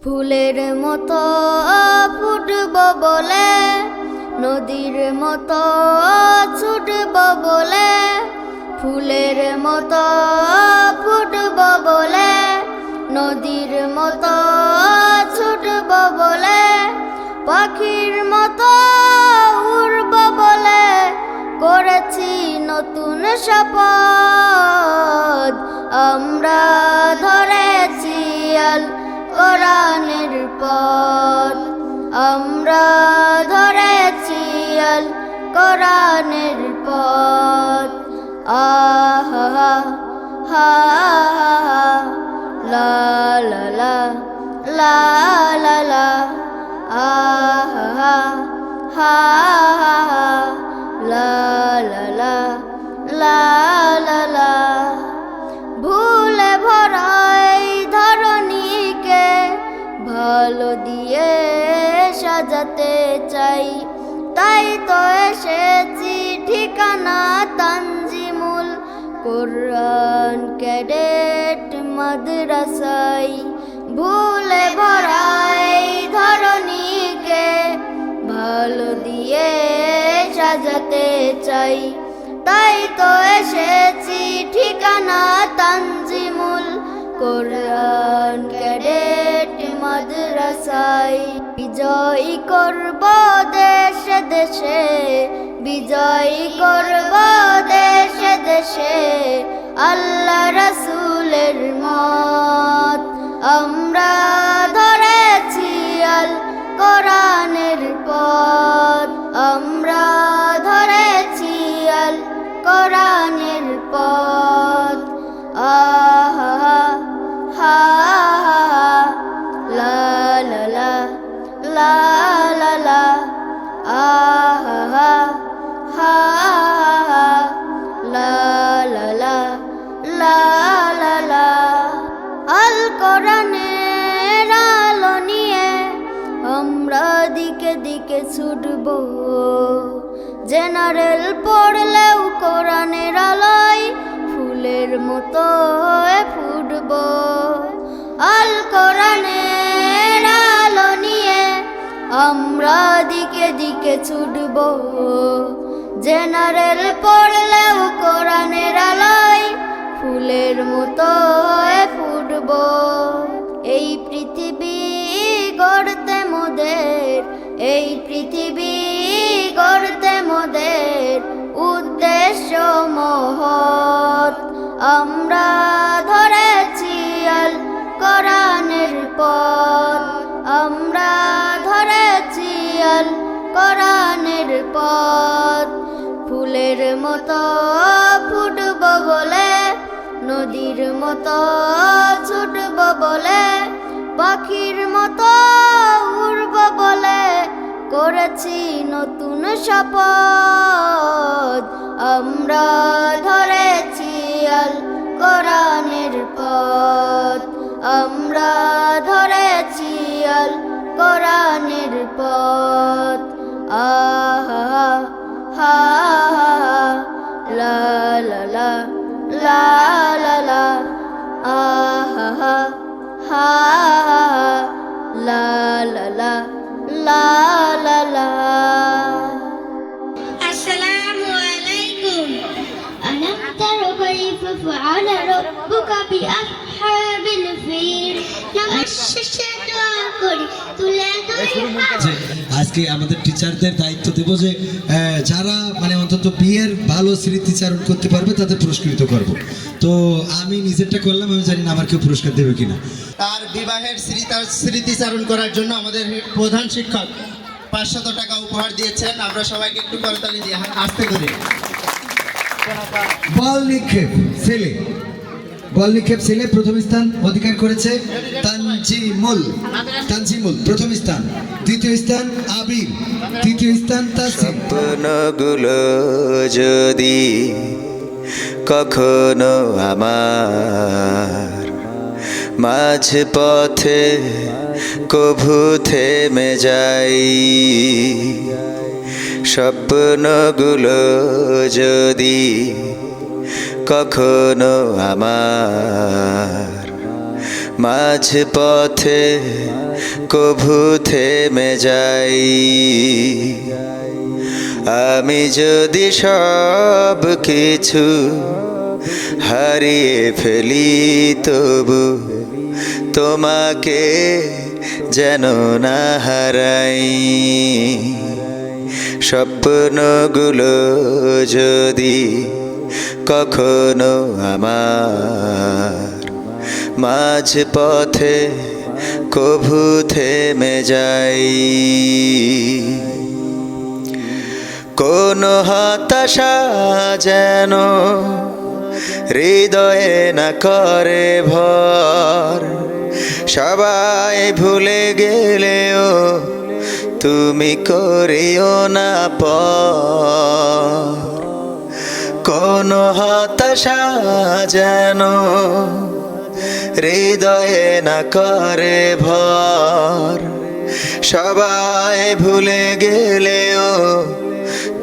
ফুলের মতো ফুটব বলে, নদীর মতো ছুটব বলে, ফুলের মতো ফুটব বলে, নদীর মতো ছুটব বলে, পাখির মতো উড়ব বলে, করেছি নতুন শপথ, আমরা ধরেছি আল। কোরআনের পথ আমরা ধরেছি আল কোরআনের পথ আহা, হা লা লা লা লা লা লা। আহা হা হা, লা কোরআন ক্যাডেট মাদ্রাসাই ভুলে ভরাই ধরণীকে, ভালো দিয়ে সাজাতে চাই। তাই তো এসেছি ঠিকানা তানজিমুল কোরআন মাদ্রাসায় বিজয় করব দেশে দেশে। বিজয় করব দেশে দেশে। আল্লাহ রসুলের মত। আমরা ধরেছি আল কোরআনের পথ। আমরা ধরেছি আল কোরআনের পথ। কোরআনের আলো নিয়ে আমরা দিকে দিকে ছুটব। জেনারেল পড়লেও কোরআনের আলোয় ফুলের মতো ফুটব। আল কোরআনের আলো নিয়ে আমরা দিকে দিকে ছুটব। জেনারেল পড়লেও কোরআনের আলোয় ফুলের মতো ফুটব। এই পৃথিবী গড়তে মোদের, এই পৃথিবী গড়তে মোদের উদ্দেশ্য মহৎ। আমরা ধরেছি আল কোরআনের পথ। আমরা ধরেছি আল কোরআনের পথ। ফুলের মতো ফুটব বলে নদীর মতো ছুটব বলে, পাখির মতো উড়ব বলে। করেছি নতুন শপথ, আমরা ধরেছি আল কোরআনের পথ। আমরা ধরেছি আল কোরআনের পথ। আহা হা লা লা লা লা লা। لا لا لا لا لا لا. السلام عليكم ألم تر كيف فعل ربك بأصحاب الفيل نمشي الشيطان আজকে আমাদের টিচারদের দায়িত্ব দেব যে যারা মানে অন্তত বিয়ের ভালো স্মৃতিচারণ করতে পারবে তাদের পুরস্কৃত করব। তো আমি নিজেরটা করলাম আমি জানি না আমার কেউ পুরস্কার দেবে কিনা। তার বিবাহের স্মৃতি- স্মৃতিচারণ করার জন্য আমাদের প্রধান শিক্ষক পাঁচশত টাকা উপহার দিয়েছেন। আমরা সবাইকে একটু করতালি দিয়ে আসতে করি। বল নিক্ষেপ ছেলে। বল নিক্ষেপ ছেলে প্রথম স্থান অধিকার করেছে তানজিমুল। তানজিমুল, প্রথম স্থান। দ্বিতীয় স্থান আবির। তৃতীয় স্থান তাসিম। স্বপ্নগুলো যদি কখনো আমার মাঝ পথে কভু থেমে যাই স্বপ্নগুলো যদি কখনো আমার মাঝ পথে কভু থেমে যাই। আমি যদি সব কিছু হারিয়ে ফেলি, তবু তোমাকে যেন না হারাই। স্বপ্নগুলো যদি কখনো আমার মাঝ পথে কভু থেমে যাই। কোন হতাশা যেন হৃদয়ে না করে ভর। সবাই ভুলে গেলেও তুমি করিও না পর। কোন হতাশা যেন হৃদয়ে না করে ভর। সবাই ভুলে গেলেও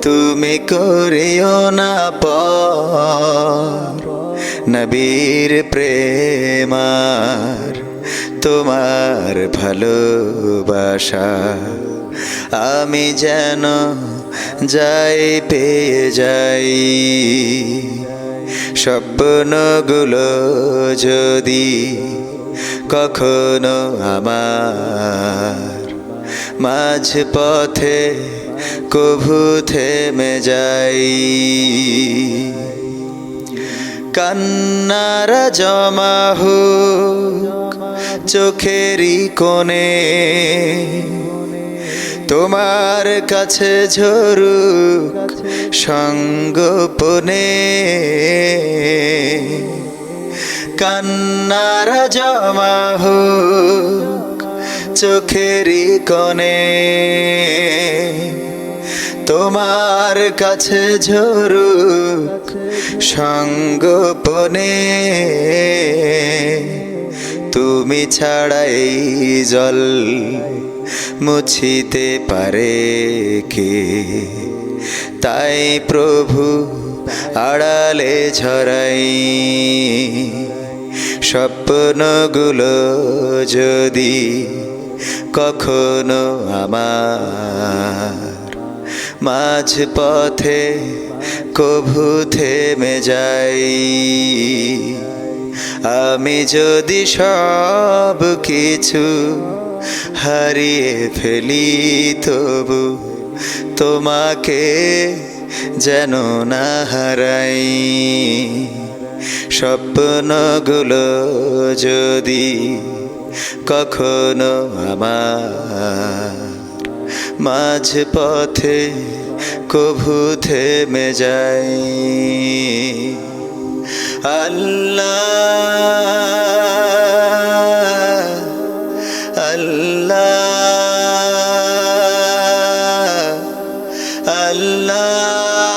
তুমি করিও না পর। নবীর প্রেমার তোমার ভালোবাসা, আমি যেন যাই, পেয়ে যাই। স্বপ্নগুলো যদি কখনো আমার মাঝ পথে কভু থেমে যাই। কান্নার জমা হোক চোখেরই কোণে তোমার কাছে ঝরুক সঙ্গোপনে কান্নার জমা হোক চোখেরই কোণে তোমার কাছে ঝরুক সঙ্গোপনে তুমি ছাড়াই জল মুছিতে পারে কে? তাই প্রভু আড়ালে ঝরাই স্বপ্নগুলো যদি কখনো আমার মাঝ পথে কভু থেমে যাই। আমি যদি সব কিছু হারিয়ে ফেলি তবু তোমাকে যেন না হারাই। স্বপ্নগুলো যদি কখনো আমার মাঝ পথে কভু থেমে যাই আল্লাহ আল্লাহ আল্লাহ।